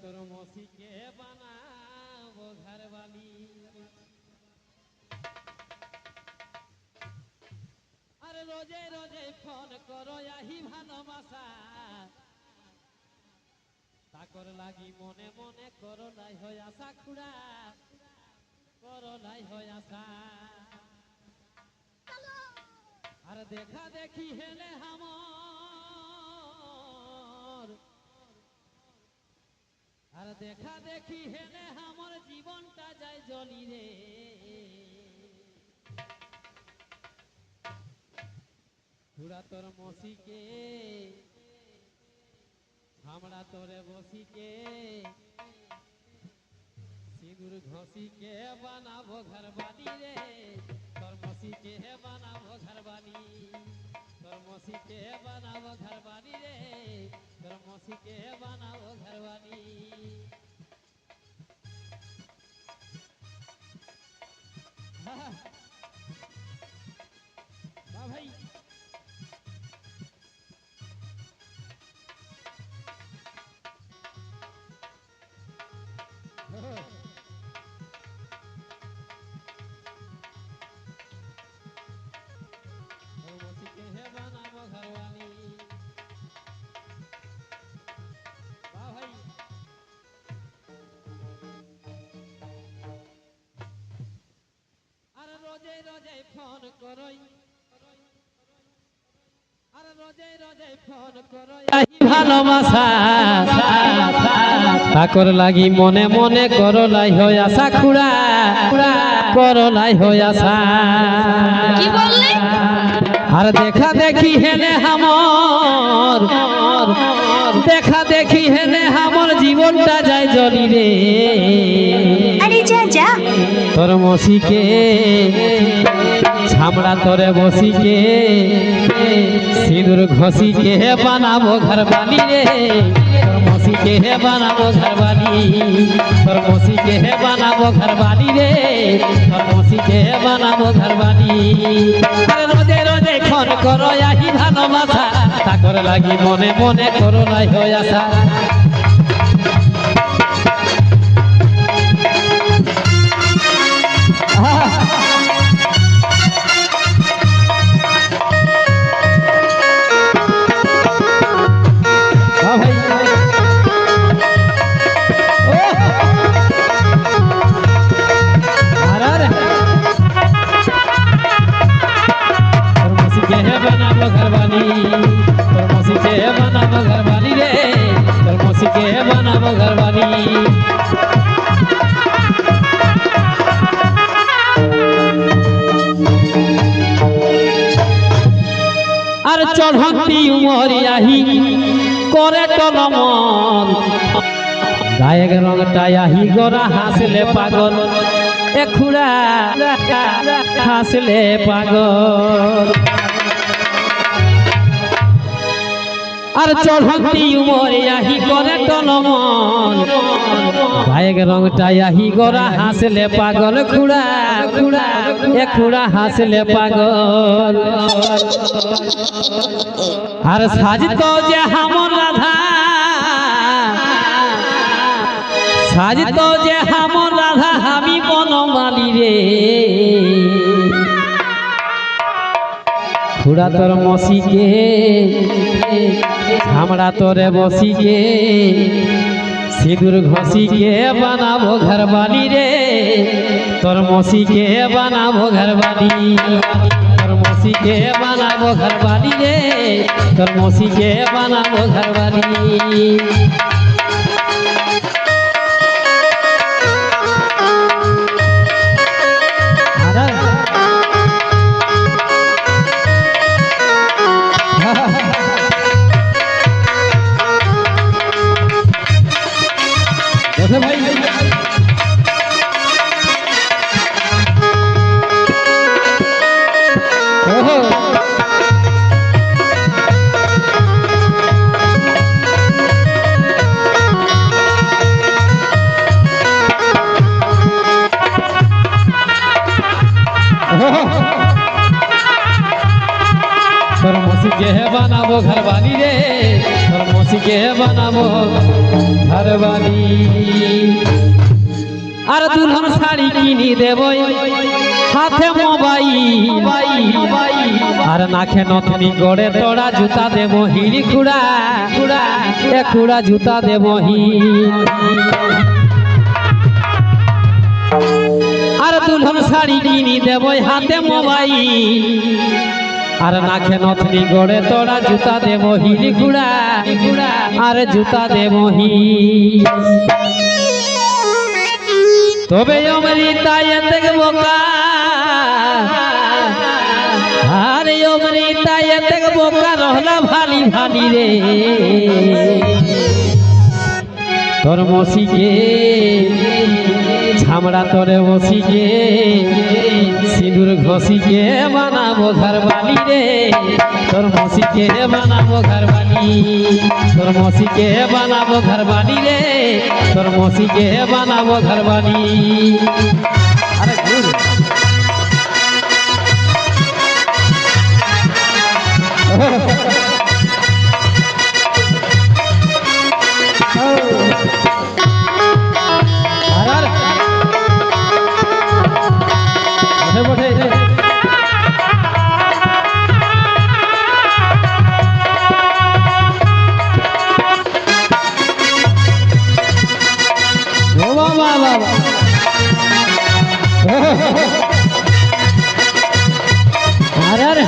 তোর মসিকে বানাবো ঘর বালি আরে রোজে রোজে ফোন করো আহি ভালোবাসা। তাকর লাগি মনে মনে করো নাই হয় আশা খুড়া করো নাই হয় আশা। আর দেখা দেখি হেলে হামর আর দেখা দেখি হেনে আমার জীবনটা যায় জলি রে। ঘুরা তোর মসিকে আমরা তোরে বসিকে সিঁদুর ঘষিকে বানাবো ঘর বালি রে? তোর মসিকে বানাবো ঘর বালি তোর মসিকে বানাবো ঘর বালি রে? তোর মসিকে বানাবো ঘর বালি রোজে রোজে ফোন করই। আর রোজে রোজে ফোন করই। ভালোবাসা তাকর লাগি মনে মনে করলাই হয়ে হই আশা খুড়া করলাই হয়ে হই আশা। কি বললে? আর দেখা দেখি হেলে হামর দেখা দেখি হেলে হামর জীবনটা যায় জলি রে। আরে যা যা। তোর মসিকে ছামড়া তোরে বসিকে সিঁদুর ঘষিকে বানাবো ঘর বালি রে মসিকে বানাবো ঘর বালি তোর মসিকে বানাবো ঘর বালি রে। তোর মসিকে বানাবো ঘর বালি ফোন করো আহি ভালোবাসা তাকর লাগি মনে মনে করো নাই হয়ে আসা। চলহতি উমরিয়াহি করে টলমন গায়ক রঙটাই আহি গোরা, হাসলে পাগল। এখুড়া হাসলে পাগল। আর চলহতি উমরিয়াহি করে টলমন গায়ের রংটা আহি গোরা হাসলে পাগল খুড়া খুড়া, এ খুড়া হাসলে পাগল। আর সাজতো যে হামর রাধা, সাজতো যে হামর রাধা, আমি বনমালি রে। খুড়া তোর মসিকে আমরা তোরে বসিকে সিঁদুর ঘষিকে বানাবো ঘর বালি রে তোর মসিকে বানাবো ঘর বালি তোর মসিকে বানাবো ঘর বালি রে তোর মসিকে বানাবো ঘর বালি বানাবো ঘরবালি রে? তোর মসি কে বানাবো ঘরবালি আর দুলহন শাড়ি কিনি দেবই হাতে মোবাইল। আর নাখে নথনি গড়ে তোড়া জুতা দেবো হিড়ি খুড়া। খুড়া এ খুড়া জুতা দেবো হিল। আর দুলহন শাড়ি কিনি দেবই হাতে মোবাইল। আর নাখে নথনি গড়ে তোড়া জুতা দেবো হিলি গুড়া আর জুতা দেবো হিল তবে অমৃতা এতে বোকা। আরে অমৃতা এতে বোকা, রহলা ভালি ভালি রে। তোর মসিকে ছামড়া বসি গে সিঁদুর ঘষিকে বানাবো ঘর বালি রে। তোর মসিকে বানাবো ঘর বালি, তোর মসিকে বানাবো ঘর বালি রে। তোর মসিকে বানাবো ঘরবালি আরে আরে আরে